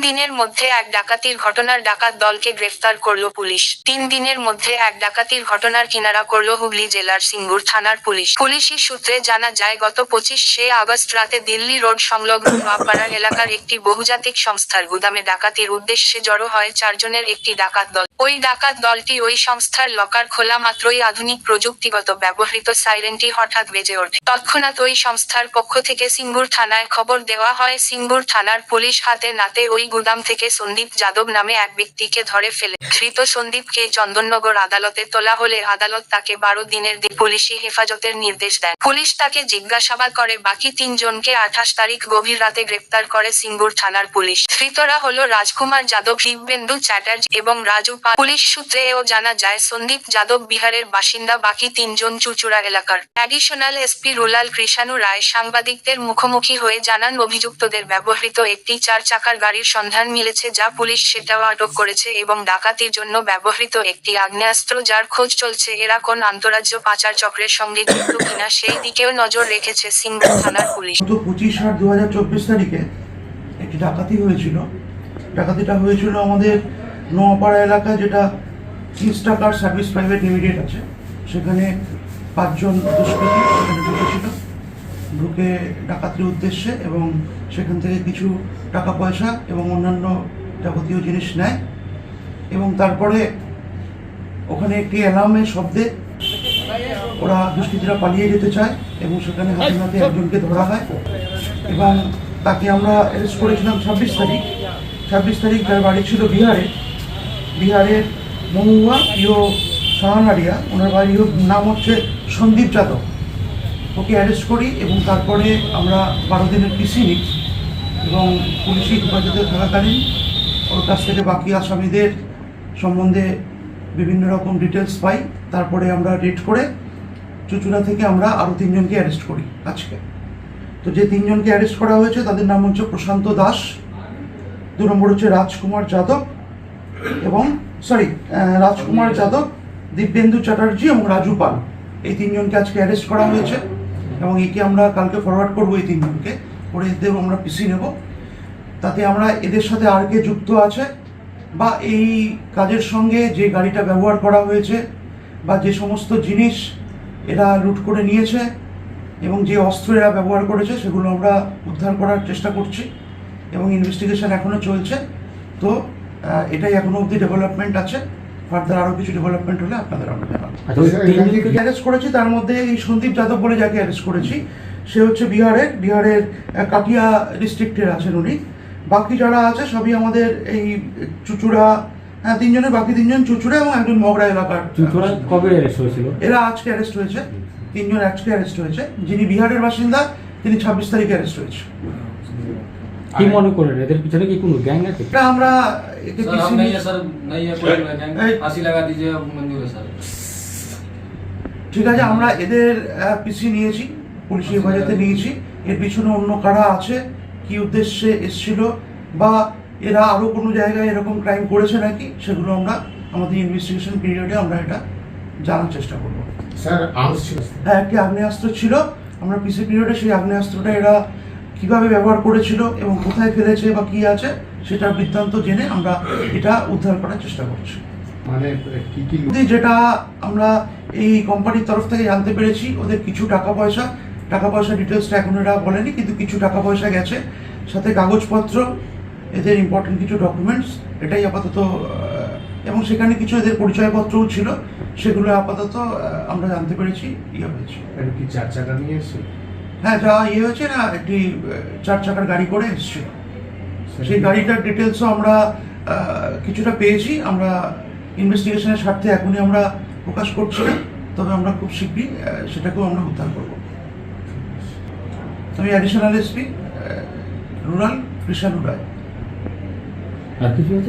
দিনের মধ্যে এক ডাকাতির ঘটনার ডাকাত দলকে গ্রেফতার করল পুলিশ। তিন দিনের মধ্যে এক ডাকাতির ঘটনার কিনারা করল হুগলি জেলার সিঙ্গুর থানার পুলিশ। পুলিশি সূত্রে জানা যায়, গত পঁচিশ সে আগস্ট রাতে দিল্লি রোড সংলগ্ন নোয়াপাড়া এলাকার একটি বহুজাতিক সংস্থার গুদামে ডাকাতির উদ্দেশ্যে জড়ো হয় চারজনের একটি ডাকাত দল। ওই ডাকাত দলটি ওই সংস্থার লকার খোলা মাত্রই আধুনিক প্রযুক্তিগত ব্যবহৃত সাইরেনটি হঠাৎ বেজে ওঠে। তৎক্ষণাৎ ওই সংস্থার পক্ষ থেকে সিঙ্গুর থানায় খবর দেওয়া হয়, সিঙ্গুর থানার পুলিশ হাতে নাতে ওই গুদাম থেকে সন্দীপ যাদব নামে এক ব্যক্তিকে ধরে ফেলে। ধৃত সন্দীপকে চন্দননগর আদালতে তোলা হলে আদালত তাকে বারো দিনের দি- পুলিশি হেফাজতের নির্দেশ দেন পুলিশ তাকে জিজ্ঞাসাবাদ করে, বাকি তিনজনকে আঠাশ তারিখ গভীর রাতে গ্রেপ্তার করে সিঙ্গুর থানার পুলিশ। ধৃতরা হল রাজকুমার যাদব শিববেন্দু চ্যাটার্জি এবং রাজু পুলিশ সূত্রে এও জানা যায়, সন্দীপ যাদব বিহারের বাসিন্দা, বাকি তিনজন চুচুড়া এলাকার। Additional SP rural Krishanu Roy সাংবাদিকদের মুখোমুখি হয়ে জানান, অভিযুক্তদের ব্যবহৃত একটি চার চাকার গাড়ির সন্ধান মিলেছে যা পুলিশ সেটাও আটক করেছে এবং ডাকাতির জন্য ব্যবহৃত একটি আগ্নেয়াস্ত্র যার খোঁজ চলছে। এরা কোন আন্তরাজ্য পাচার চক্রের সঙ্গে যুক্ত কিনা সেই দিকেও নজর রেখেছে সিঙ্গুর থানার পুলিশ। পঁচিশ আট দু তারিখে একটি ডাকাতি হয়েছিল। ডাকাতিটা হয়েছিল আমাদের নোয়াপাড়া এলাকায় যেটা ইনস্টাকার সার্ভিস প্রাইভেট লিমিটেড আছে, সেখানে পাঁচজন দুষ্কৃতী সেখানে ঢুকেছিল। ঢুকে ডাকাতির উদ্দেশ্যে এবং সেখান থেকে কিছু টাকা পয়সা এবং অন্যান্য যাবতীয় জিনিস নেয়। এবং তারপরে ওখানে একটি অ্যালার্মের শব্দে ওরা দুষ্কৃতীরা পালিয়ে যেতে চায় এবং সেখানে হাতে নাতে একজনকে ধরা হয়। এবং তাকে আমরা অ্যারেস্ট করেছিলাম ছাব্বিশ তারিখ। ছাব্বিশ তারিখ যার বাড়ি ছিল বিহারে। বিহারের মহুয়া ইও সাহানারিয়া, ওনার বাড়ির নাম হচ্ছে সন্দীপ যাদব। ওকে অ্যারেস্ট করি এবং তারপরে আমরা বারো দিনের পিসি নিই এবং পুলিশি হেফাজতে থাকাকালীন ওর কাছ থেকে বাকি আসামিদের সম্বন্ধে বিভিন্ন রকম ডিটেলস পাই। তারপরে আমরা রেড করে চুচুড়া থেকে আমরা আরও তিনজনকে অ্যারেস্ট করি আজকে। তো যে তিনজনকে অ্যারেস্ট করা হয়েছে, তাদের নাম হচ্ছে প্রশান্ত দাস, দু নম্বর হচ্ছে রাজকুমার যাদব এবং সরি রাজকুমার যাদব, দিব্যেন্দু চ্যাটার্জি এবং রাজু পাল। এই তিনজনকে আজকে অ্যারেস্ট করা হয়েছে এবং একে আমরা কালকে ফরওয়ার্ড করব এই তিনজনকে। করে এদের আমরা পিসি নেব। তাতে আমরা এদের সাথে আর কে যুক্ত আছে বা এই কাজের সঙ্গে যে গাড়িটা ব্যবহার করা হয়েছে বা যে সমস্ত জিনিস এরা লুট করে নিয়েছে এবং যে অস্ত্র এরা ব্যবহার করেছে সেগুলো আমরা উদ্ধার করার চেষ্টা করছি এবং ইনভেস্টিগেশন এখনও চলছে। তো এটাই এখনও অবধি ডেভেলপমেন্ট আছে। ফার্দার আরও কিছু ডেভেলপমেন্ট হলে আপনাদের আমরা জানাব। আচ্ছা অ্যারেস্ট করেছি তার মধ্যে এই সন্দীপ যাদব বলে যাকে অ্যারেস্ট করেছি সে হচ্ছে বিহারের বিহারের কাটিয়া ডিস্ট্রিক্টের আছেন উনি। বাকি যারা আছে সবই আমাদের এই চুচুড়া হ্যাঁ তিনজনের বাকি তিনজন চুচুড়া এবং একজন মগরা এলাকার চুচুড়া কবে অ্যারেস্ট হয়েছিল? এরা আজকে অ্যারেস্ট হয়েছে। তিনজন আজকে অ্যারেস্ট হয়েছে। যিনি বিহারের বাসিন্দা তিনি ছাব্বিশ তারিখে অ্যারেস্ট হয়েছে। কি মনে করেন এদের পিছনে কি কোনো গ্যাং আছে এটা আমরা একে सर পিছিয়ে हम नहीं নিয়ে- है सर नहीं है कोई गैंग ए- फांसी लगा दीजिए अब मंजूर है सर ঠিক আছে আমরা এদের আহ, পিছিয়ে নিয়েছি পুলিশি হেফাজতে নিয়েছি এর পিছনে অন্য কারা আছে কি উদ্দেশ্যে এসেছিল বা এরা আরও কোনো জায়গায় এরকম ক্রাইম করেছে নাকি সেগুলো আমরা আমাদের ইনভেস্টিগেশন পিরিয়ডে আমরা এটা জানার চেষ্টা করবো স্যার আর্মস ছিল হ্যাঁ একটি আগ্নেয়াস্ত্র ছিল আমরা পিসি পিরিয়ডে সেই আগ্নেয়াস্ত্রটা এরা কীভাবে ব্যবহার করেছিল এবং কোথায় ফেলেছে বা কি আছে সেটার বৃত্তান্ত জেনে আমরা এটা উদ্ধার করার চেষ্টা করছি। মানে যেটা আমরা এই কোম্পানির তরফ থেকে জানতে পেরেছি ওদের কিছু টাকা পয়সা টাকা পয়সা ডিটেলসটা এখন এরা বলেনি কিন্তু কিছু টাকা পয়সা গেছে। সাথে কাগজপত্র এদের ইম্পর্টেন্ট কিছু ডকুমেন্টস এটাই আপাতত এবং সেখানে কিছু এদের পরিচয়পত্রও ছিল সেগুলো আপাতত আমরা জানতে পেরেছি ইয়ে হয়েছে। কি চার চাকা নিয়ে এসেছে? হ্যাঁ যা ইয়ে হয়েছে না, একটি চার চাকার গাড়ি করে এসেছিল সেই গাড়িটার ডিটেলসও আমরা কিছুটা পেয়েছি। আমরা ইনভেস্টিগেশনের স্বার্থে এখনই আমরা প্রকাশ করছি। না তবে আমরা খুব শীঘ্রই সেটাকেও আমরা উদ্ধার করব। আমি additional SP rural Krishanu Roy. আর কিছু